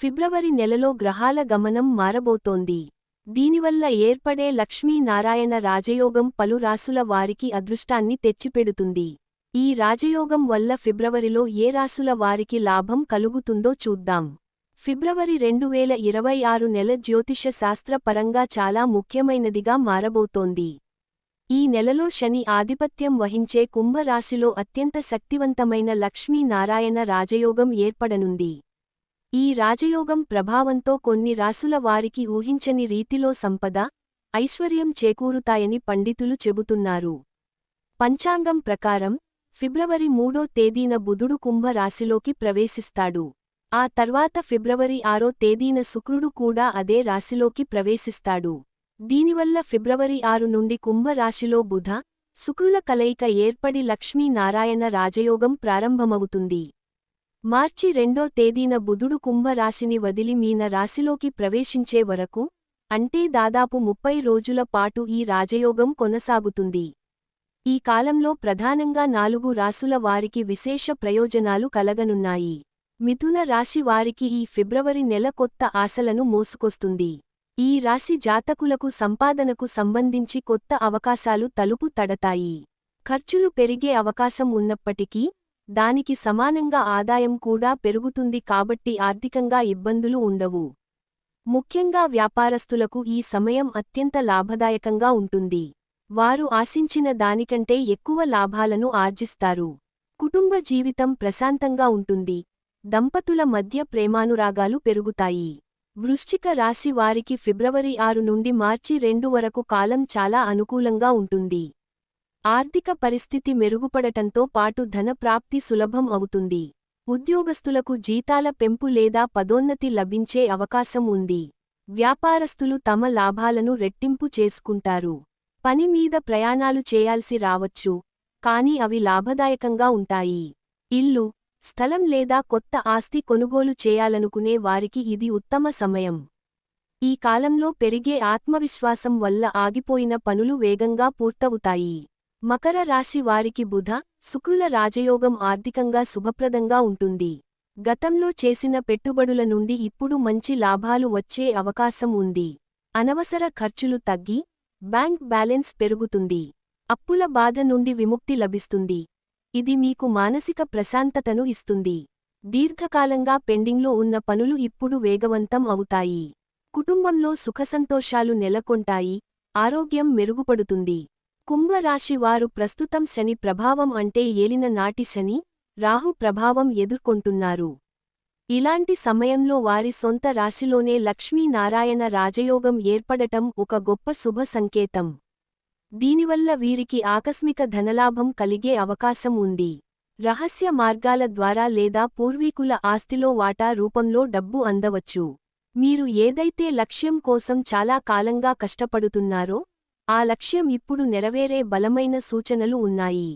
ఫిబ్రవరి నెలలో గ్రహాల గమనం మారబోతోంది. దీనివల్ల ఏర్పడే లక్ష్మీనారాయణ రాజయోగం పలు రాసుల వారికి అదృష్టాన్ని తెచ్చిపెడుతుంది. ఈ రాజయోగం వల్ల ఫిబ్రవరిలో ఏ రాసుల వారికి లాభం కలుగుతుందో చూద్దాం. ఫిబ్రవరి రెండు వేల ఇరవై ఆరు నెల జ్యోతిష శాస్త్ర పరంగా చాలా ముఖ్యమైనదిగా మారబోతోంది. ఈ నెలలో శని ఆధిపత్యం వహించే కుంభరాశిలో అత్యంత శక్తివంతమైన లక్ష్మీనారాయణ రాజయోగం ఏర్పడనుంది. ఈ రాజయోగం ప్రభావంతో కొన్ని రాసుల వారికి ఊహించని రీతిలో సంపద ఐశ్వర్యం చేకూరుతాయని పండితులు చెబుతున్నారు. పంచాంగం ప్రకారం ఫిబ్రవరి మూడో తేదీన బుధుడు కుంభ రాశిలోకి ప్రవేశిస్తాడు. ఆ తర్వాత ఫిబ్రవరి ఆరో తేదీన శుక్రుడు కూడా అదే రాశిలోకి ప్రవేశిస్తాడు. దీనివల్ల ఫిబ్రవరి ఆరు నుండి కుంభ రాశిలో బుధ శుక్రుల కలయిక ఏర్పడి లక్ష్మీనారాయణ రాజయోగం ప్రారంభమవుతుంది. మార్చి రెండో తేదీన బుధుడు కుంభరాశిని వదిలి మీన రాశిలోకి ప్రవేశించే వరకు అంటే దాదాపు ముప్పై రోజుల పాటు ఈ రాజయోగం కొనసాగుతుంది. ఈ కాలంలో ప్రధానంగా నాలుగు రాసుల వారికి విశేష ప్రయోజనాలు కలగనున్నాయి. మిథున రాశి వారికి ఈ ఫిబ్రవరి నెల కొత్త ఆశలను మోసుకొస్తుంది. ఈ రాశి జాతకులకు సంపాదనకు సంబంధించి కొత్త అవకాశాలు తలుపు తడతాయి. ఖర్చులు పెరిగే అవకాశం ఉన్నప్పటికీ దానికి సమానంగా ఆదాయం కూడా పెరుగుతుంది కాబట్టి ఆర్థికంగా ఇబ్బందులు ఉండవు. ముఖ్యంగా వ్యాపారస్తులకు ఈ సమయం అత్యంత లాభదాయకంగా ఉంటుంది. వారు ఆశించిన దానికంటే ఎక్కువ లాభాలను ఆర్జిస్తారు. కుటుంబ జీవితం ప్రశాంతంగా ఉంటుంది. దంపతుల మధ్య ప్రేమానురాగాలు పెరుగుతాయి. వృశ్చిక రాశి వారికి ఫిబ్రవరి ఆరు నుండి మార్చి రెండు వరకు కాలం చాలా అనుకూలంగా ఉంటుంది. ఆర్థిక పరిస్థితి మెరుగుపడటంతో పాటు ధన ప్రాప్తి సులభం అవుతుంది. ఉద్యోగస్తులకు జీతాల పెంపు లేదా పదోన్నతి లభించే అవకాశం ఉంది. వ్యాపారస్తులు తమ లాభాలను రెట్టింపు చేసుకుంటారు. పని మీద ప్రయాణాలు చేయాల్సి రావచ్చు కాని అవి లాభదాయకంగా ఉంటాయి. ఇల్లు స్థలం లేదా కొత్త ఆస్తి కొనుగోలు చేయాలనుకునే వారికి ఇది ఉత్తమ సమయం. ఈ కాలంలో పెరిగే ఆత్మవిశ్వాసం వల్ల ఆగిపోయిన పనులు వేగంగా పూర్తవుతాయి. మకర రాశి వారికి బుధ శుక్రుల రాజయోగం ఆర్థికంగా శుభప్రదంగా ఉంటుంది. గతంలో చేసిన పెట్టుబడుల నుండి ఇప్పుడు మంచి లాభాలు వచ్చే అవకాశం ఉంది. అనవసర ఖర్చులు తగ్గి బ్యాంక్ బ్యాలెన్స్ పెరుగుతుంది. అప్పుల బాధ నుండి విముక్తి లభిస్తుంది. ఇది మీకు మానసిక ప్రశాంతతను ఇస్తుంది. దీర్ఘకాలంగా పెండింగ్లో ఉన్న పనులు ఇప్పుడు వేగవంతం అవుతాయి. కుటుంబంలో సుఖసంతోషాలు నెలకొంటాయి. ఆరోగ్యం మెరుగుపడుతుంది. కుంభరాశి వారు ప్రస్తుతం శని ప్రభావం అంటే ఏలిన నాటి శని రాహు ప్రభావం ఎదుర్కొంటున్నారు. ఇలాంటి సమయంలో వారి సొంత రాశిలోనే లక్ష్మీనారాయణ రాజయోగం ఏర్పడటం ఒక గొప్ప శుభ సంకేతం. దీనివల్ల వీరికి ఆకస్మిక ధనలాభం కలిగే అవకాశం ఉంది. రహస్య మార్గాల ద్వారా లేదా పూర్వీకుల ఆస్తిలో వాటా రూపంలో డబ్బు అందవచ్చు. మీరు ఏదైతే లక్ష్యం కోసం చాలా కాలంగా కష్టపడుతున్నారో ఆ లక్ష్యం ఇప్పుడు నెరవేరే బలమైన సూచనలు ఉన్నాయి.